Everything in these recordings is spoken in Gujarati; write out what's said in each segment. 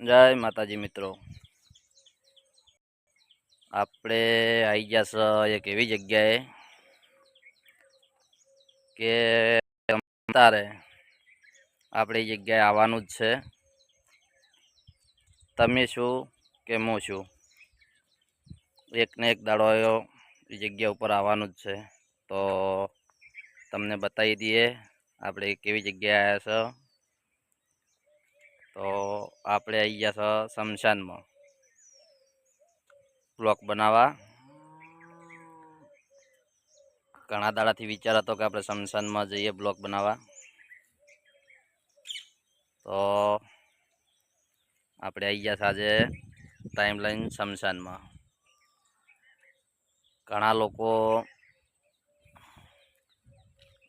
જય માતાજી મિત્રો. આપણે આવી ગયા છે એક એવી જગ્યાએ કે તારે આપણે એ જગ્યાએ આવવાનું જ છે. તમે શું કે હું શું? એકને એક દાડો એ જગ્યા ઉપર આવવાનું જ છે. તો તમને બતાવી દઈએ આપણે કેવી જગ્યાએ આવ્યા છે. તો આપણે આવી ગયા છો શમશાનમાં. બ્લોક બનાવવા. ઘણા દાડાથી વિચાર હતો કે આપણે શમશાનમાં જઈએ બ્લોક બનાવવા. તો આપણે આવી ગયા આજે ટાઈમ લાઈન શમશાનમાં. ઘણા લોકો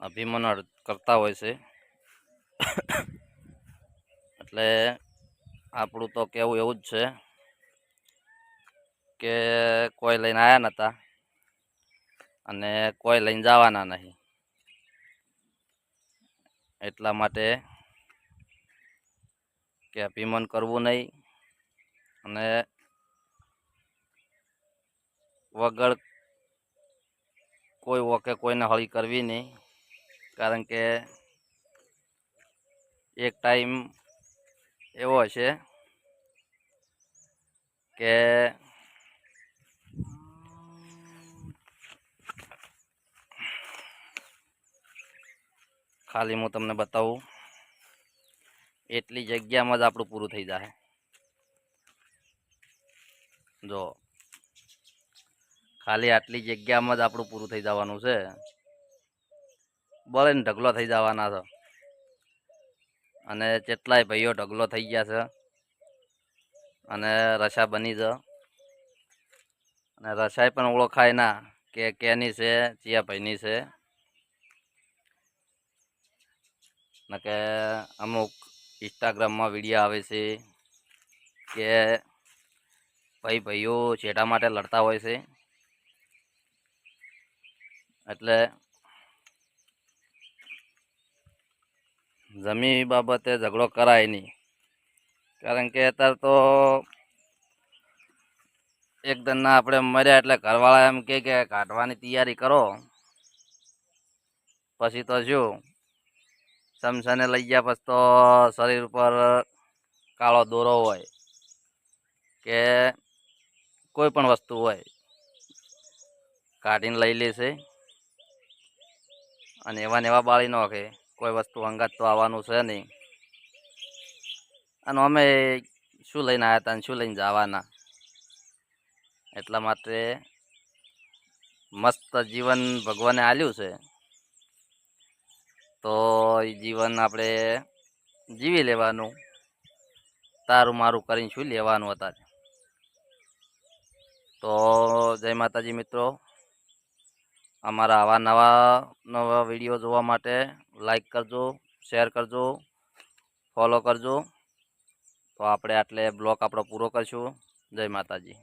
અભિમાન કરતા હોય છે. એટલે આપણું તો કેવું એવું જ છે કે કોઈ લઈને આવ્યા નહોતા અને કોઈ લઈને જવાના નહીં. એટલા માટે કે અભિમાન કરવું નહીં અને વગર કોઈ વખતે કોઈને હળી કરવી નહીં. કારણ કે એક ટાઈમ એવો હશે કે ખાલી હું તમને બતાવું, એટલી જગ્યામાં જ આપણું પૂરું થઈ જાય જો, ખાલી આટલી જગ્યામાં જ આપણું પૂરું થઈ જવાનું છે. ભલે ઢગલો થઈ જવાના છે. અને કેટલાય ભાઈઓ ઢગલો થઈ ગયા છે અને રસા બની છે. અને રસાઈ પણ ઓળખાય ના કે કેની છે, ચિયા ભાઈની છે. ને કે અમુક ઇન્સ્ટાગ્રામમાં વીડિયો આવે છે કે ભાઈ ભાઈઓ છેડા માટે લડતા હોય છે. એટલે જમી બાબતે ઝઘડો કરાય નહીં. કારણ કે અત્યારે તો એક દનના આપણે મર્યા એટલે ઘરવાળા એમ કહે કે કાઢવાની તૈયારી કરો. પછી તો શું સમસાને લઈ ગયા પછી તો શરીર ઉપર કાળો દોરો હોય કે કોઈ પણ વસ્તુ હોય, કાઢીને લઈ લેશે. અને એવા ને એવા બાળી નાખે. કોઈ વસ્તુ અંગાત તો આવવાનું છે નહીં. અને અમે શું લઈને આવ્યા હતા અને શું લઈને જવાના? એટલા માટે મસ્ત જીવન ભગવાને આલ્યું છે. તો એ જીવન આપણે જીવી લેવાનું. તારું મારું કરીને શું લેવાનું હતા તો જય માતાજી મિત્રો, અમારા આવા નવા નવા વીડિયો જોવા માટે લાઈક કરજો શેર કરજો ફોલો કરજો. તો આપણે આટલે બ્લોગ આપણો પૂરો કરશું. જય માતાજી.